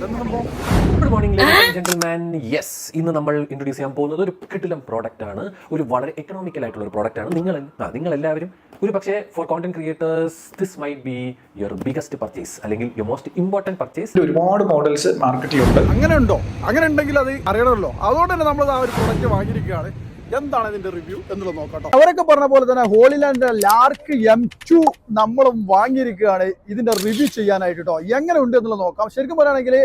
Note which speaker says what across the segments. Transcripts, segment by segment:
Speaker 1: Good morning gentleman yes ഇന്ന് നമ്മൾ introduce ചെയ്യാൻ പോകുന്നത് ഒരു കിട്ടിലം പ്രോഡക്റ്റ് ആണ്. ഒരു വളരെ എക്കണോമിക്കൽ ആയിട്ടുള്ള ഒരു പ്രോഡക്റ്റ് ആണ്. നിങ്ങൾ ആ നിങ്ങൾ എല്ലാവരും ഒരു പക്ഷേ for content creators this may be your biggest purchase അല്ലെങ്കിൽ യുവർ മോസ്റ്റ് ഇമ്പോർട്ടന്റ് പർച്ചേസ്
Speaker 2: ഒരുപാട് മോഡൽസ് മാർക്കറ്റിലുണ്ട്
Speaker 3: അങ്ങനെ ഉണ്ടോ. അങ്ങനെ ഉണ്ടെങ്കിൽ അത് അറിയണമല്ലോ. അതുകൊണ്ട് തന്നെ നമ്മൾ ആ ഒരു പ്രോഡക്റ്റ് വാങ്ങിയിരിക്കുകയാണ്. എന്താണ് ഇതിന്റെ റിവ്യൂ എന്നുള്ളത് നോക്കാം അവരൊക്കെ പറഞ്ഞ പോലെ തന്നെ ഹോളിലാൻഡിന്റെ ലാർക്ക് എം ടു നമ്മളും വാങ്ങിയിരിക്കുകയാണ് ഇതിന്റെ റിവ്യൂ ചെയ്യാനായിട്ട് കേട്ടോ എങ്ങനെ ഉണ്ട് എന്നുള്ളത് നോക്കാം. ശരിക്കും പറയുകയാണെങ്കിൽ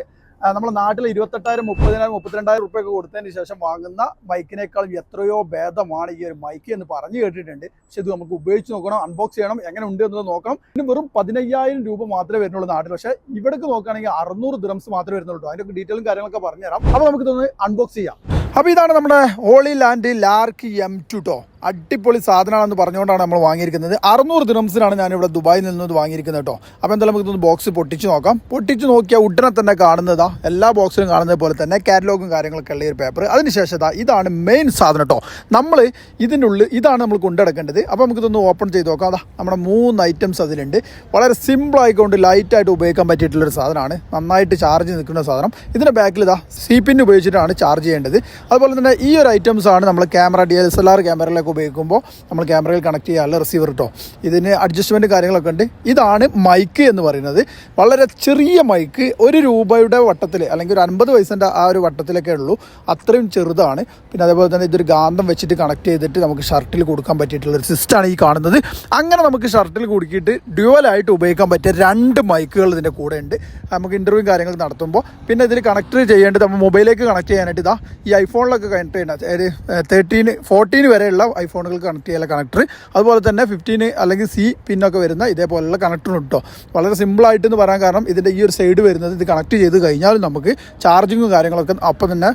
Speaker 3: നമ്മുടെ നാട്ടിൽ ഇരുപത്തെട്ടായിരം മുപ്പതിനായിരം മുപ്പത്തിരണ്ടായിരം റുപ്യൊക്കെ കൊടുത്തതിന് ശേഷം വാങ്ങുന്ന ബൈക്കിനേക്കാളും എത്രയോ ഭേദമാണ് ഈ ഒരു ബൈക്ക് എന്ന് പറഞ്ഞു കേട്ടിട്ടുണ്ട്. പക്ഷെ ഇത് നമുക്ക് ഉപയോഗിച്ച് നോക്കണം അൺബോക്സ് ചെയ്യണം എങ്ങനെ ഉണ്ട് എന്നുള്ളത് നോക്കണം. ഇതിന് വെറും പതിനയ്യായിരം രൂപ മാത്രമേ വരുന്നുള്ളൂ നാട്ടിൽ പക്ഷേ ഇവിടേക്ക് നോക്കുകയാണെങ്കിൽ അറുന്നൂറ് ദ്രംസ് മാത്രമേ വരുന്നുള്ളൂ അതിന്റെ ഡീറ്റെയിലും കാര്യങ്ങളൊക്കെ പറഞ്ഞുതരാം. അപ്പോൾ നമുക്ക് ഇതൊന്ന് അൺബോക്സ് ചെയ്യാം. അപ്പോൾ ഇതാണ് നമ്മുടെ Hollyland Lark M two ടോ. അടിപൊളി സാധനമാണെന്ന് പറഞ്ഞുകൊണ്ടാണ് നമ്മൾ വാങ്ങിയിരിക്കുന്നത്. അറുന്നൂറ് ദിനംസിനാണ് ഞാൻ ഇവിടെ ദുബായിൽ നിന്ന് വാങ്ങിയിരിക്കുന്നത് കേട്ടോ. അപ്പോൾ എന്തായാലും നമുക്ക് ഇതൊന്ന് ബോക്സ് പൊട്ടിച്ച് നോക്കാം. പൊട്ടിച്ച് നോക്കിയാൽ ഉടനെ തന്നെ കാണുന്നതാ. എല്ലാ ബോക്സിലും കാണുന്നത് പോലെ തന്നെ കാറ്റലോഗും കാര്യങ്ങളൊക്കെ ഉള്ള ഒരു പേപ്പർ അതിനുശേഷം ഇതാ ഇതാണ് മെയിൻ സാധനം കേട്ടോ. നമ്മൾ ഇതിന്റെ ഉള്ളിൽ ഇതാണ് നമ്മൾ കൊണ്ടുനടക്കേണ്ടത് അപ്പോൾ നമുക്കിതൊന്ന് ഓപ്പൺ ചെയ്ത് നോക്കാം. അതാ നമ്മുടെ മൂന്ന് ഐറ്റംസ് അതിലുണ്ട്. വളരെ സിമ്പിൾ ആയിക്കൊണ്ട് ലൈറ്റായിട്ട് ഉപയോഗിക്കാൻ പറ്റിയിട്ടുള്ളൊരു സാധനമാണ്. നന്നായിട്ട് ചാർജ് നിൽക്കുന്ന സാധനം. ഇതിന്റെ ബാക്കിൽ ഇതാ സി പിൻ ഉപയോഗിച്ചിട്ടാണ് ചാർജ് ചെയ്യേണ്ടത്. അതുപോലെ തന്നെ ഈ ഒരു ഐറ്റംസ് ആണ് നമ്മൾ camera D S L R ക്യാമറയിലൊക്കെ ഉപയോഗിക്കുമ്പോൾ നമ്മൾ ക്യാമറയിൽ കണക്ട് ചെയ്യാനുള്ള റിസീവർ കേട്ടോ ഇതിന് അഡ്ജസ്റ്റ്മെന്റ് കാര്യങ്ങളൊക്കെ ഉണ്ട്. ഇതാണ് മൈക്ക് എന്ന് പറയുന്നത്. വളരെ ചെറിയ മൈക്ക് ഒരു രൂപയുടെ വട്ടത്തിൽ അല്ലെങ്കിൽ ഒരു അൻപത് പൈസന്റെ ആ ഒരു വട്ടത്തിലൊക്കെ ഉള്ളൂ. അത്രയും ചെറുതാണ്. പിന്നെ അതേപോലെ തന്നെ ഇതൊരു ഗാന്ധം വെച്ചിട്ട് കണക്ട് ചെയ്തിട്ട് നമുക്ക് ഷർട്ടിൽ കൊടുക്കാൻ പറ്റിയിട്ടുള്ള ഒരു സിസ്റ്റാണ് ഈ കാണുന്നത്. അങ്ങനെ നമുക്ക് ഷർട്ടിൽ കുടുക്കിയിട്ട് ഡ്യുവലായിട്ട് ഉപയോഗിക്കാൻ പറ്റിയ രണ്ട് മൈക്കുകൾ ഇതിന്റെ കൂടെ ഉണ്ട്. നമുക്ക് ഇന്റർവ്യൂ കാര്യങ്ങൾ നടത്തുമ്പോൾ പിന്നെ ഇതിൽ കണക്ട് ചെയ്യേണ്ടത് നമ്മൾ മൊബൈലിലേക്ക് കണക്ട് ചെയ്യാനായിട്ട് ഇതാ ഈ ഐഫോണിലൊക്കെ കണക്ട് ചെയ്യേണ്ട. അതായത് തേർട്ടീന് ഫോർട്ടീന് വരെയുള്ള ഐഫോണുകൾ കണക്ട് ചെയ്യാനുള്ള കണക്ടർ അതുപോലെ തന്നെ ഫിഫ്റ്റീന് അല്ലെങ്കിൽ സി പിന്നൊക്കെ വരുന്ന ഇതേപോലുള്ള കണക്ടറും കിട്ടോ വളരെ സിമ്പിളായിട്ട് എന്ന് പറയാൻ കാരണം ഇതിന്റെ ഈ ഒരു സൈഡ് വരുന്നത് ഇത് കണക്ട് ചെയ്ത് കഴിഞ്ഞാൽ നമുക്ക് ചാർജിങ്ങും കാര്യങ്ങളൊക്കെ അപ്പം തന്നെ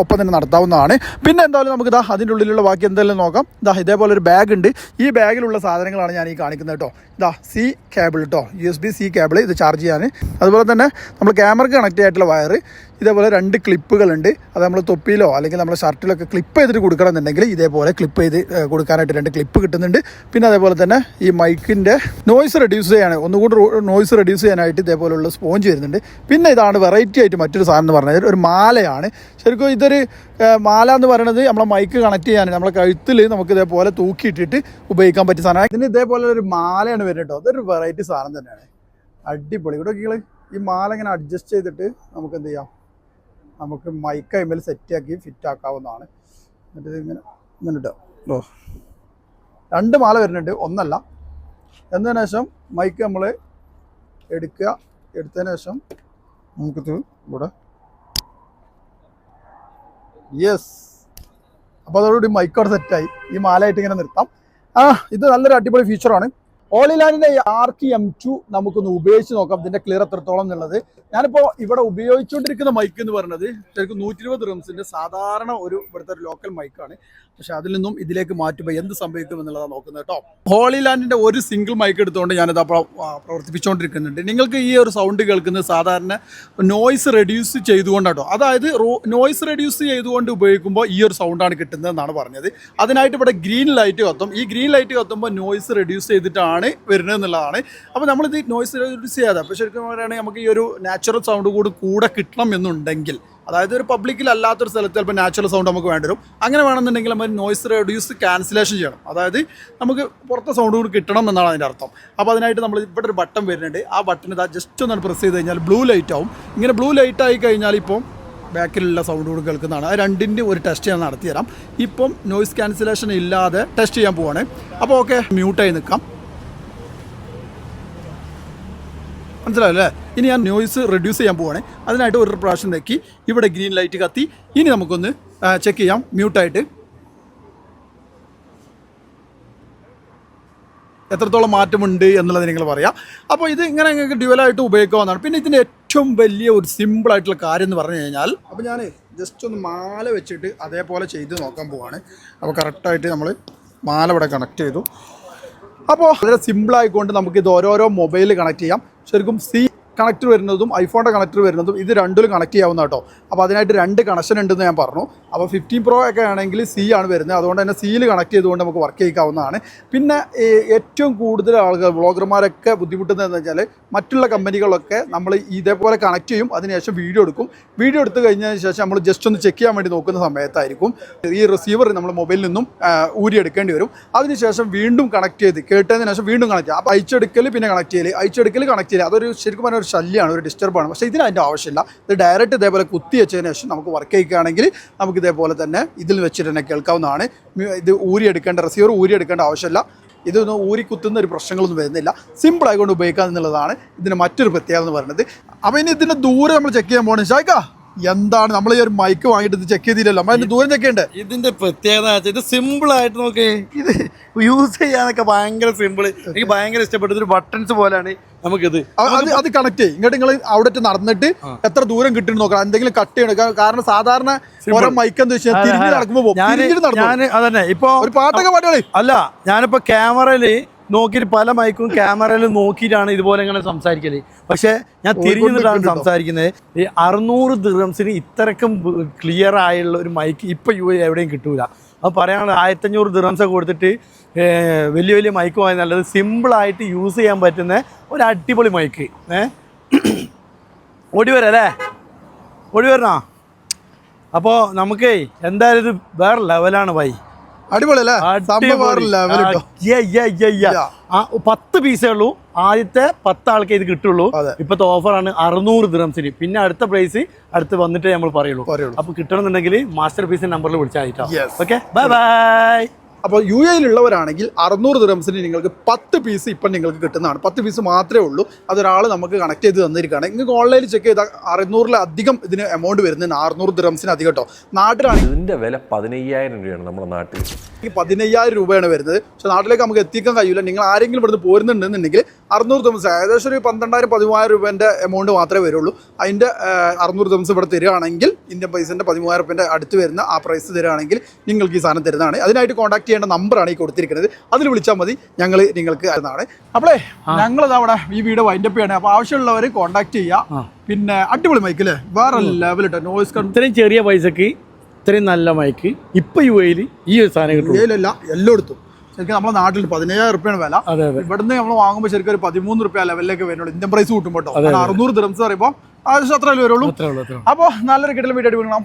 Speaker 3: ഒപ്പം തന്നെ നടത്താവുന്നതാണ്. പിന്നെ എന്തായാലും നമുക്ക് ഇതാ അതിന്റെ ഉള്ളിലുള്ള ബാക്കി എന്തെങ്കിലും നോക്കാം. ഇതാ ഇതേപോലെ ഒരു ബാഗ് ഉണ്ട്. ഈ ബാഗിലുള്ള സാധനങ്ങളാണ് ഞാൻ ഈ കാണിക്കുന്നത് കേട്ടോ ഇതാ സി കേബിൾ കേട്ടോ U S B C cable ഇത് ചാർജ് ചെയ്യാൻ. അതുപോലെ തന്നെ നമ്മൾ ക്യാമറയ്ക്ക് കണക്ട് ആയിട്ടുള്ള വയർ ഇതേപോലെ രണ്ട് ക്ലിപ്പുകളുണ്ട്. അത് നമ്മൾ തൊപ്പിയിലോ അല്ലെങ്കിൽ നമ്മൾ ഷർട്ടിലൊക്കെ ക്ലിപ്പ് ചെയ്തിട്ട് കൊടുക്കണമെന്നുണ്ടെങ്കിൽ ഇതേപോലെ ക്ലിപ്പ് ചെയ്ത് കൊടുക്കാനായിട്ട് രണ്ട് ക്ലിപ്പ് കിട്ടുന്നുണ്ട്. പിന്നെ അതേപോലെ തന്നെ ഈ മൈക്കിന്റെ നോയ്സ് റെഡ്യൂസ് ചെയ്യാൻ ഒന്നുകൂടി നോയ്സ് റെഡ്യൂസ് ചെയ്യാനായിട്ട് ഇതേപോലുള്ള സ്പോഞ്ച് വരുന്നുണ്ട്. പിന്നെ ഇതാണ് വെറൈറ്റി ആയിട്ട് മറ്റൊരു സാധനം എന്ന് പറഞ്ഞത്. ഒരു മാലയാണ്. ശരിക്കും ഇതൊരു മാല എന്ന് പറയുന്നത് നമ്മളെ മൈക്ക് കണക്ട് ചെയ്യാൻ നമ്മളെ കഴുത്തിൽ നമുക്ക് ഇതേപോലെ തൂക്കിയിട്ടിട്ട് ഉപയോഗിക്കാൻ പറ്റിയ സാധനമാണ്. ഇതിന് ഇതേപോലെ ഒരു മാലയാണ് വരുന്നത് കേട്ടോ. അതൊരു വെറൈറ്റി സാധനം തന്നെയാണ്. അടിപൊളി. ഇവിടെ ഈ മാല ഇങ്ങനെ അഡ്ജസ്റ്റ് ചെയ്തിട്ട് നമുക്ക് എന്ത് ചെയ്യാം? നമുക്ക് മൈക്ക് സെറ്റാക്കി ഫിറ്റ് ആക്കാവുന്നതാണ്. എന്നിട്ട് ഇങ്ങനെ ഇട്ടോ ഓ. രണ്ട് മാല വരുന്നുണ്ട്. ഒന്നല്ല. എന്നതിന് ശേഷം മൈക്ക് നമ്മൾ എടുക്കുക. എടുത്തതിന് ശേഷം നമുക്കിത് ഇവിടെ. യെസ് അപ്പോൾ അതോടുകൂടി മൈക്ക് സെറ്റായി ഈ മാലയായിട്ട് ഇങ്ങനെ നിർത്താം. ആ ഇത് നല്ലൊരു അടിപൊളി ഫീച്ചറാണ് ഓളിലാൻഡിന്റെ ആർക്ക് എം ടു നമുക്കൊന്ന് ഉപയോഗിച്ച് നോക്കാം. ഇതിന്റെ ക്ലിയർ എത്രത്തോളം എന്നുള്ളത്. ഞാനിപ്പോൾ ഇവിടെ ഉപയോഗിച്ചുകൊണ്ടിരിക്കുന്ന മൈക്ക് എന്ന് പറയുന്നത് ശരിക്കും നൂറ്റി ഇരുപത് റംസിന്റെ സാധാരണ ഒരു ഇവിടുത്തെ ഒരു ലോക്കൽ മൈക്കാണ് പക്ഷെ അതിൽ നിന്നും ഇതിലേക്ക് മാറ്റുമ്പോൾ എന്ത് സംഭവിക്കും എന്നുള്ളതാണ് നോക്കുന്നത് കേട്ടോ. ഹോളിലാൻഡിന്റെ ഒരു സിംഗിൾ മൈക്ക് എടുത്തുകൊണ്ട് ഞാനിത് പ്രവർത്തിപ്പിച്ചുകൊണ്ടിരിക്കുന്നുണ്ട്. നിങ്ങൾക്ക് ഈ ഒരു സൗണ്ട് കേൾക്കുന്നത് സാധാരണ നോയ്സ് റെഡ്യൂസ് ചെയ്തുകൊണ്ടാട്ടോ അതായത് നോയ്സ് റെഡ്യൂസ് ചെയ്തുകൊണ്ട് ഉപയോഗിക്കുമ്പോൾ ഈ ഒരു സൗണ്ടാണ് കിട്ടുന്നത് എന്നാണ് പറഞ്ഞത്. അതിനായിട്ട് ഇവിടെ ഗ്രീൻ ലൈറ്റ് കത്തും. ഈ ഗ്രീൻ ലൈറ്റ് കത്തുമ്പോൾ നോയ്സ് റെഡ്യൂസ് ചെയ്തിട്ടാണ് വരുന്നത് എന്നുള്ളതാണ്. അപ്പോൾ നമ്മളിത് നോയ്സ് റെഡ്യൂസ് ചെയ്യാതെ. അപ്പോൾ ശരിക്കും പറയുകയാണെങ്കിൽ നമുക്ക് ഈ ഒരു നാച്ചുറൽ സൗണ്ട് കൂടി കൂടെ കിട്ടണം എന്നുണ്ടെങ്കിൽ അതായത് ഒരു പബ്ലിക്കിൽ അല്ലാത്തൊരു സ്ഥലത്ത് ചിലപ്പോൾ നാച്ചുറൽ സൗണ്ട് നമുക്ക് വേണ്ടി വരും. അങ്ങനെ വേണമെന്നുണ്ടെങ്കിൽ നമ്മൾ നോയ്സ് റെഡ്യൂസ് ക്യാൻസലേഷൻ ചെയ്യണം. അതായത് നമുക്ക് പുറത്തെ സൗണ്ട് കൂടി കിട്ടണം എന്നാണ് അതിന്റെ അർത്ഥം. അപ്പോൾ അതിനായിട്ട് നമ്മൾ ഇവിടെ ഒരു ബട്ടൺ വരുന്നുണ്ട്. ആ ബട്ടൺ ഇതാ ജസ്റ്റ് ഒന്ന് പ്രസ് ചെയ്ത് കഴിഞ്ഞാൽ ബ്ലൂ ലൈറ്റ് ആവും. ഇങ്ങനെ ബ്ലൂ ലൈറ്റ് ആയി കഴിഞ്ഞാൽ ഇപ്പം ബാക്കിലുള്ള സൗണ്ട് കൂടി കേൾക്കുന്നതാണ്. ആ രണ്ടിന്റെ ഒരു ടെസ്റ്റ് ഞാൻ നടത്തി തരാം ഇപ്പം നോയ്സ് ക്യാൻസലേഷൻ ഇല്ലാതെ ടെസ്റ്റ് ചെയ്യാൻ പോവാണ്. അപ്പോൾ ഓക്കെ മ്യൂട്ടായി നിൽക്കാം. മനസ്സിലായല്ലേ? ഇനി ഞാൻ നോയ്സ് റെഡ്യൂസ് ചെയ്യാൻ പോവാണ്. അതിനായിട്ട് ഒരു പ്രാവശ്യം നെക്കി ഇവിടെ ഗ്രീൻ ലൈറ്റ് കത്തി. ഇനി നമുക്കൊന്ന് ചെക്ക് ചെയ്യാം. മ്യൂട്ടായിട്ട് എത്രത്തോളം മാറ്റമുണ്ട് എന്നുള്ളത് നിങ്ങൾ പറയാം. അപ്പോൾ ഇത് ഇങ്ങനെ നിങ്ങൾക്ക് ഡ്യുവലായിട്ട് ഉപയോഗിക്കാവുന്നതാണ്. പിന്നെ ഇതിന്റെ ഏറ്റവും വലിയ ഒരു സിമ്പിൾ ആയിട്ടുള്ള കാര്യം എന്ന് പറഞ്ഞു കഴിഞ്ഞാൽ അപ്പോൾ ഞാൻ ജസ്റ്റ് ഒന്ന് മാല വെച്ചിട്ട് അതേപോലെ ചെയ്ത് നോക്കാൻ പോവാണ്. അപ്പോൾ കറക്റ്റായിട്ട് നമ്മൾ മാല ഇവിടെ കണക്ട് ചെയ്തു. അപ്പോൾ വളരെ സിമ്പിളായിക്കൊണ്ട് നമുക്കിത് ഓരോരോ മൊബൈൽ കണക്ട് ചെയ്യാം. ശരിക്കും സി കണക്ടർ വരുന്നതും ഐഫോണിന്റെ കണക്ടർ വരുന്നതും ഇത് രണ്ടിലും കണക്ട് ചെയ്യാവുന്ന കേട്ടോ. അപ്പോൾ അതിനായിട്ട് രണ്ട് കണക്ഷൻ ഉണ്ടെന്ന് ഞാൻ പറഞ്ഞു. അപ്പോൾ ഫിഫ്റ്റീൻ പ്രോ ഒക്കെ ആണെങ്കിൽ സി ആണ് വരുന്നത്. അതുകൊണ്ട് തന്നെ സിയിൽ കണക്ട് ചെയ്തുകൊണ്ട് നമുക്ക് വർക്ക് ചെയ്യാവുന്നതാണ് പിന്നെ ഏറ്റവും കൂടുതൽ ആളുകൾ വ്ളോഗർമാരൊക്കെ ബുദ്ധിമുട്ടുന്നതെന്ന് വെച്ചാൽ മറ്റുള്ള കമ്പനികളൊക്കെ നമ്മൾ ഇതേപോലെ കണക്ട് ചെയ്യും. അതിനുശേഷം വീഡിയോ എടുക്കും. വീഡിയോ എടുത്ത് കഴിഞ്ഞതിന് ശേഷം നമ്മൾ ജസ്റ്റ് ഒന്ന് ചെക്ക് ചെയ്യാൻ വേണ്ടി നോക്കുന്ന സമയത്തായിരിക്കും ഈ റിസീവർ നമ്മൾ മൊബൈലിൽ നിന്നും ഊരിയെടുക്കേണ്ടി വരും. അതിനുശേഷം വീണ്ടും കണക്ട് ചെയ്ത് കേട്ടതിന് ശേഷം വീണ്ടും കണക്ട് ചെയ്യുക അപ്പോൾ അയച്ചെടുക്കൽ പിന്നെ കണക്ട് ചെയ്യൽ അയച്ചെടുക്കൽ കണക്ട് ചെയ്യൽ അതൊരു ശരിക്കും പറഞ്ഞാൽ ഒരു ശല്യമാണ് ഒരു ഡിസ്റ്റർബാണ് പക്ഷേ ഇതിന് അതിന്റെ ആവശ്യമില്ല. ഇത് ഡയറക്റ്റ് ഇതേപോലെ കുത്തി വെച്ചതിന് ശേഷം നമുക്ക് വർക്ക് ചെയ്യുകയാണെങ്കിൽ നമുക്ക് ഇതേപോലെ തന്നെ ഇതിൽ വെച്ചിട്ട് തന്നെ കേൾക്കാവുന്നതാണ്. ഇത് ഊരി എടുക്കേണ്ട റിസീവർ ഊരി എടുക്കേണ്ട ആവശ്യമില്ല. ഇതൊന്നും ഊരി കുത്തുന്ന ഒരു പ്രശ്നങ്ങളൊന്നും വരുന്നില്ല. സിമ്പിൾ ആയിക്കൊണ്ട് ഉപയോഗിക്കാം എന്നുള്ളതാണ് ഇതിന് മറ്റൊരു പ്രത്യേകത എന്ന് പറയുന്നത്. അപ്പോൾ ഇനി ഇതിന്റെ ദൂരെ നമ്മൾ ചെക്ക് ചെയ്യാൻ പോകണം ചായക്കാ എന്താണ്? നമ്മൾ ഈ ഒരു മൈക്ക് വാങ്ങിയിട്ട് ഇത് ചെക്ക് ചെയ്തില്ലല്ലോ. അതിന്റെ അതിന്റെ ദൂരം ചെക്ക്
Speaker 4: ഇതിന്റെ പ്രത്യേകത ഇത് സിമ്പിൾ ആയിട്ട് നോക്കേ. ഇത് യൂസ് ചെയ്യാനൊക്കെ ഭയങ്കര സിമ്പിൾ എനിക്ക് ഭയങ്കര ഇഷ്ടപ്പെട്ടത്. ഒരു ബട്ടൺസ് പോലെയാണ്. നമുക്കിത്
Speaker 3: അത് അത് കണക്ട് ചെയ്യും. ഇങ്ങോട്ട് നിങ്ങൾ അവിടെ നടന്നിട്ട് എത്ര ദൂരം കിട്ടും നോക്കണം. എന്തെങ്കിലും കട്ട് ചെയ്യണം. കാരണം സാധാരണ ഓരോ മൈക്ക് എന്താ വെച്ചാൽ തിരിഞ്ഞ് നടക്കുമ്പോൾ പോകും.
Speaker 4: ഞാൻ അതന്നെ. ഇപ്പൊ
Speaker 3: ഒരു പാട്ടൊക്കെ
Speaker 4: അല്ല ഞാനിപ്പോ ക്യാമറയിൽ നോക്കിയിട്ട് പല മൈക്കും ക്യാമറയിൽ നോക്കിയിട്ടാണ് ഇതുപോലെ ഇങ്ങനെ സംസാരിക്കൽ. പക്ഷെ ഞാൻ തിരിഞ്ഞിട്ടാണ് സംസാരിക്കുന്നത്. ഈ അറുന്നൂറ് ദിർഹംസിന് ഇത്രക്കും ക്ലിയർ ആയുള്ള ഒരു മൈക്ക് ഇപ്പൊ യു എവിടെയും കിട്ടൂല. അത് പറയാനുള്ള ആയിരത്തഞ്ഞൂറ് ദിറംസ് ഒക്കെ കൊടുത്തിട്ട് വലിയ വലിയ മൈക്ക് വാങ്ങി നല്ലത് സിമ്പിളായിട്ട് യൂസ് ചെയ്യാൻ പറ്റുന്ന ഒരു അടിപൊളി മൈക്ക് ഏ? ഓടി വരാം അല്ലേ ഓടി വരണോ അപ്പോൾ നമുക്കേ എന്തായാലും ഇത് വേറെ ലെവലാണ് ബൈ.
Speaker 3: അടിപൊളി
Speaker 4: പത്ത് പീസേ ഉള്ളൂ. ആദ്യത്തെ പത്ത് ആൾക്കേ ഇത് കിട്ടുള്ളൂ.
Speaker 3: ഇപ്പത്തെ
Speaker 4: ഇപ്പോഴത്തെ ഓഫറാണ് അറുന്നൂറ് ദിറംസിന്. പിന്നെ അടുത്ത പ്രൈസ് അടുത്ത് വന്നിട്ടേ നമ്മൾ പറയുള്ളൂ. അപ്പൊ കിട്ടണമെന്നുണ്ടെങ്കിൽ മാസ്റ്റർ പീസിന്റെ നമ്പറിൽ വിളിച്ചാൽ ഓക്കെ ബൈ ബൈ
Speaker 3: അപ്പോൾ യു എയിലുള്ളവരാണെങ്കിൽ അറുന്നൂറ് ദിറംസിന് നിങ്ങൾക്ക് പത്ത് പീസ് ഇപ്പം നിങ്ങൾക്ക് കിട്ടുന്നതാണ്. പത്ത് പീസ് മാത്രമേ ഉള്ളൂ. അതൊരാൾ നമുക്ക് കണക്ട് ചെയ്ത് തന്നിരിക്കുകയാണ്. നിങ്ങൾക്ക് ഓൺലൈനിൽ ചെക്ക് ചെയ്താൽ അറുന്നൂറിലധികം ഇതിന് എമൗണ്ട് വരുന്നതിന് അറുന്നൂറ് ദിറംസിന് അധികം കേട്ടോ നാട്ടിലാണ്
Speaker 1: ഇതിന്റെ വില പതിനയ്യായിരം രൂപയാണ് നമ്മുടെ നാട്ടിൽ
Speaker 3: പതിനയ്യായിരം രൂപയാണ് വരുന്നത്. പക്ഷെ നാട്ടിലേക്ക് നമുക്ക് എത്തിക്കാൻ കഴിയില്ല. നിങ്ങൾ ആരെങ്കിലും ഇവിടുന്ന് പോരുന്നുണ്ടെന്നുണ്ടെങ്കിൽ അറുന്നൂറ് ദിവസം ഏകദേശം ഒരു പന്ത്രണ്ടായിരം പതിമൂവായിരം രൂപേന്റെ എമൗണ്ട് മാത്രമേ വരുള്ളൂ. അതിന്റെ അറുന്നൂറ് ദിവസം ഇവിടെ തരികയാണെങ്കിൽ ഇന്ത്യൻ പൈസന്റെ പതിമൂവായിരം രൂപേന്റെ അടുത്ത് വരുന്ന ആ പ്രൈസ് തരികയാണെങ്കിൽ നിങ്ങൾക്ക് ഈ സാധനം തരുന്നതാണ്. അതിനായിട്ട് കോൺടാക്ട് ചെയ്യേണ്ട നമ്പറാണ് ഈ കൊടുത്തിരിക്കുന്നത്. അതിൽ വിളിച്ചാൽ മതി. ഞങ്ങൾ നിങ്ങൾക്ക് തരുന്നതാണ്. അപ്പോളേ ഞങ്ങളത് അവിടെ ഈ വീട് വൈൻഡപ്പ് ചെയ്യണേ. അപ്പോൾ ആവശ്യമുള്ളവർ കോൺടാക്ട് ചെയ്യുക പിന്നെ അടിപൊളി മൈക്ക് അല്ലേ വേറെ ലെവൽ കേട്ടോ നോയിസ്
Speaker 4: ഇത്രയും ചെറിയ പൈസക്ക് ഇത്രയും നല്ല മൈക്ക് ഇപ്പം യു എയിൽ ഈ ഒരു സാധനം കിട്ടും
Speaker 3: എല്ലായിടത്തും. ശരിക്കും നമ്മുടെ നാട്ടിൽ പതിനയ്യായിരം റുപ്യാണ് വില. ഇവിടുന്ന് നമ്മൾ വാങ്ങുമ്പോൾ ശരിക്കും ഒരു പതിമൂന്ന് റുപ്യ ലെവലിലേക്ക് വരുന്നുള്ളൂ. ഇന്ത്യൻ പ്രൈസ് കേട്ടോ കാരണം അറുന്നൂറ് ദിറംസ് പറയുമ്പോൾ ആവശ്യം അത്രയല്ലേ വരുള്ളൂ. അപ്പോൾ നല്ലൊരു കിട്ടൽ വീഡിയോ എടുക്കണം